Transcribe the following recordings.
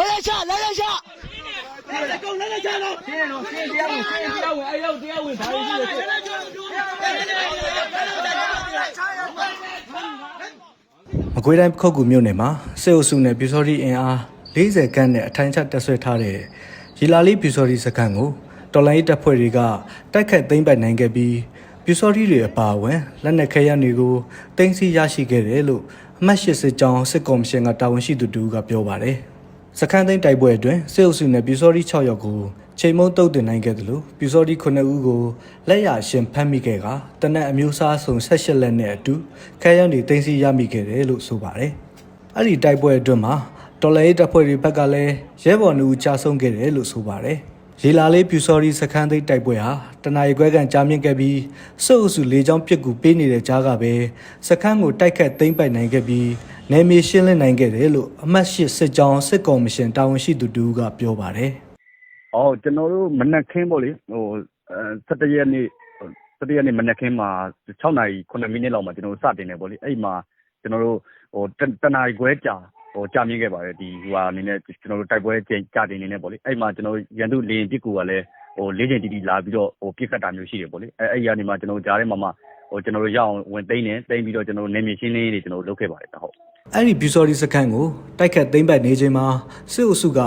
来来下，来来下。来够来来加喽！谢谢龙，谢谢တရားဝင်谢谢တရားဝင်အဲ့ရောက်တရားဝင်ဒါလေးရှိတယ် မကွေးတိုင်းပခုတ်ကူမြို့နယ်မှာစေအုပ်စုနဲ့ပြူစော်ဒီအင်အား40ခန်းနဲ့အထိုင်ချတက်ဆွဲထားတဲ့ရီလာလေးပြူစော်ဒီစခန်းကိုတော်လိုင်းတပ်ဖွဲ့တွေကတိုက်ခတ်သိမ်းပိုက်နိုင်ခဲ့ပြီးပြူစော်ဒီတွေအပါအဝင်လက်နက်ခဲယမ်းတွေကိုတင်စီရရှိခဲ့တယ်လို့အမှတ်၈စစ်ကြောင်းစစ်ကော်မရှင်ကတာဝန်ရှိသူတူကပြောပါတယ်။ စခန်းသိမ်းတိုက်ပွဲအတွင်းစေအုပ်စုနဲ့ပြူစော်ဒီ6ယောက်ကိုချိန်မုံတုတ်တင်နိုင်ခဲ့တယ်လို့ပြူစော်ဒီ9ဦးကိုလက်ရရှင်ဖမ်းမိခဲ့ကတနက်အမျိုးအစားစုံ18လက်နဲ့အတူခဲယမ်းတွေတင်စီရမိခဲ့တယ်လို့ဆိုပါတယ်။အဲ့ဒီတိုက်ပွဲအတွင်းမှာတော်လိုင်းတပ်ဖွဲ့တွေဘက်ကလည်းရဲဘော်နှူကြာဆုံးခဲ့တယ်လို့ဆိုပါတယ်။ ရေလာလေးပြူစော်ဒီစခန်းသိမ်းတိုက်ပွဲဟာတနအီခွဲကန်ကြာမြင့်ခဲ့ပြီးစုပ်အုပ်စုလေးချောင်းပြစ်ကူပေးနေတဲ့ကြားကပဲစခန်းကိုတိုက်ခတ်သိမ်းပိုက်နိုင်ခဲ့ပြီးနယ်မြေရှင်းလင်းနိုင်ခဲ့တယ်လို့အမှတ်၈စစ်ကြောင်းစစ်ကော်မရှင်တာဝန်ရှိသူတူကပြောပါတယ်။အော်ကျွန်တော်တို့မနက်ခင်းပေါ့လေဟိုအဲ17ရက်နေ့17ရက်နေ့မနက်ခင်းမှာ6နာရီ9မိနစ်လောက်မှာကျွန်တော်တို့စတင်တယ်ပေါ့လေအဲ့မှာကျွန်တော်တို့ဟိုတတနာရီခွဲကြာဟို ကြာမြင့်ခဲ့ပါတယ် ဒီဟိုဟာအနေနဲ့ ကျွန်တော်တို့ တိုက်ပွဲကြင်ကြာတင်နေနေပေါ့လေ အဲ့မှာ ကျွန်တော်တို့ ရန်သူလေရင်ပစ်ကူကလည်းဟိုလေးချိန်တီတီလာပြီးတော့ဟိုပြစ်ခတ်တာမျိုးရှိတယ်ပေါ့လေ အဲ့အဲ့ဒီကနေမှ ကျွန်တော်တို့ ကြားထဲမှာမှဟိုကျွန်တော်တို့ ရအောင်ဝင်သိမ်းတယ် သိမ်းပြီးတော့ ကျွန်တော်တို့နေမြေရှင်းလင်းရေးတွေ ကျွန်တော်တို့ လုပ်ခဲ့ပါတယ်ဟုတ်အဲ့ဒီဘျူစော်ဒီစခန်းကို တိုက်ခတ်သိမ်းပိုက်နေချိန်မှာ စစ်အုပ်စုက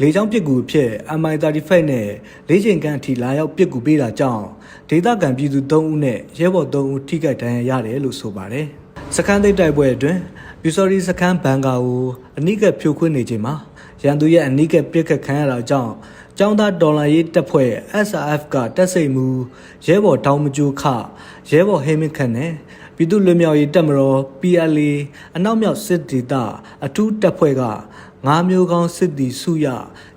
လေကြောင်းပစ်ကူအဖြစ် MI35 နဲ့လေးချိန်ကန်အထိ လာရောက်ပစ်ကူပေးတာကြောင့် ဒေသခံပြည်သူ3ဦးနဲ့ ရဲဘော်3ဦး ထိခိုက်ဒဏ်ရာရတယ်လို့ ဆိုပါတယ်။စခန်းသိမ်းတိုက်ပွဲအတွင်း ဘျူစော်ဒီစခန်းဘန်ကာကိုအနိကဖြိုခွင်းနေချိန်မှာရန်သူရဲ့အနိကပြစ်ခတ်ခံရတာကြောင့်ကျောင်းသားဒေါ်လာရေးတပ်ဖွဲ့ SRF ကတပ်စိတ်မှုရဲဘော်တောင်မကျိုးခရဲဘော်ဟေမင်းခန့်နဲ့ပြည်သူ့လွတ်မြောက်ရေးတပ်မတော် PLA အနောက်မြောက်စစ်ဒေသအထူးတပ်ဖွဲ့ကငါးမျိုးကောင်းစစ်တီစုရ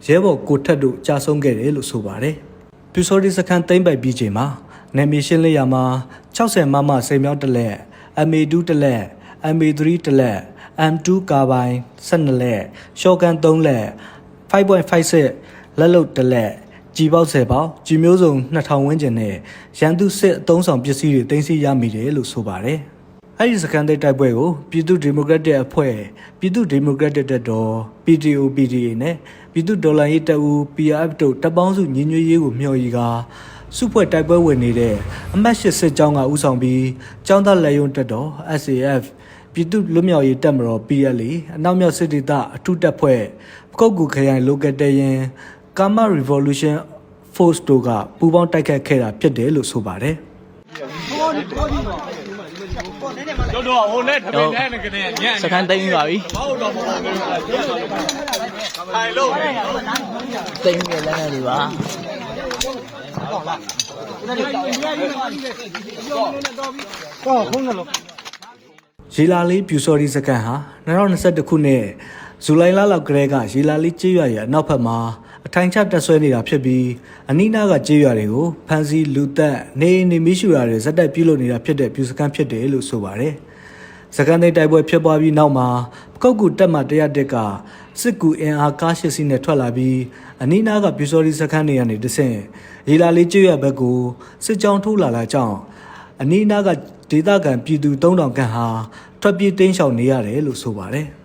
ရဲဘော်ကိုထက်တို့ကြာဆုံးခဲ့တယ်လို့ဆိုပါတယ်။ပြူစော်ဒီစခန်းသိမ်းပိုက်ပြီးချိန်မှာနယ်မြေရှင်းလင်းရာမှာ60မမစိန်မြောက်တစ်လက် MA2 တစ်လက် MA3 တစ်လက် M2 ကာဘိုင်12လက်ရှော့ကန်3လက်5.56လက်လုတ်တစ်လက်ကြည်ပေါက်10ပေါက်ကြည်မျိုးစုံ2000ဝန်းကျင်နဲ့ရန်သူစစ်အုံဆောင်ပစ္စည်းတွေတင်စီရမိတယ်လို့ဆိုပါတယ်။အဲဒီစကန်တဲ့တိုက်ပွဲကိုပြည်သူ့ဒီမိုကရက်တစ်အဖွဲ့ပြည်သူ့ဒီမိုကရက်တစ်တပ်တော် PTO PDA နဲ့ပြည်သူ့ဒေါ်လာရေးတပ်ဦး PRF တို့တပ်ပေါင်းစုညီညွတ်ရေးကိုမျှော်ရည်ကာ စုဖွဲ့တိုက်ပွဲဝင်နေတဲ့အမတ်၈စစ်ကြောင်းကဥဆောင်ပြီးចောင်းသားလက်ယုံတပ်တော် SAF ပြည်သူ့လွတ်မြောက်ရေးတပ်မတော် PLA အနောက်မြောက်စစ်ဒေသအထူးတပ်ဖွဲ့ပကုတ်ကူခရိုင် local တရင် Kama Revolution Force တို့ကပူးပေါင်းတိုက်ခတ်ခဲ့တာဖြစ်တယ်လို့ဆိုပါတယ်တို့တော့ဟိုနဲ့ထမင်းနဲ့ကနေညံ့စခန်းသိမ်းပြီးပါပြီမဟုတ်တော့ဘူးထိုင်လို့သိမ်းပြီး လက်နေတွေပါရေလာလေးပြူစော်ဒီစကန်ဟာ2021ခုနှစ်ဇူလိုင်လလောက်ကတည်းကရေလာလေးကျေးရွာရဲ့အနောက်ဘက်မှာအထိုင်ချတက်ဆွဲနေတာဖြစ်ပြီးအနီးနားကကျေးရွာတွေကိုဖမ်းဆီးလူသက်နေအိမ်နေမိရှူရာတွေဇက်တိုက်ပြုလုပ်နေတာဖြစ်တဲ့ပြူစကန်ဖြစ်တယ်လို့ဆိုပါတယ်။ စကန်သိမ်းတိုက်ပွဲဖြစ်ပွားပြီးနောက်မှာပကုတ်ကူတက်မှ101ကစစ်ကူအင်အားကားရှစ်စီးနဲ့ထွက်လာပြီးအနီးနားကပြူစော်ဒီစကန်တွေကနေတဆင့်ရေလာလေးကျေးရွာဘက်ကိုစစ်ကြောင်းထိုးလာလာကြောင်းအနီးအနားကဒေသခံပြည်သူ3000ခန့်ဟာထွက်ပြေးတိမ်းရှောင်နေရတယ်လို့ဆိုပါတယ်။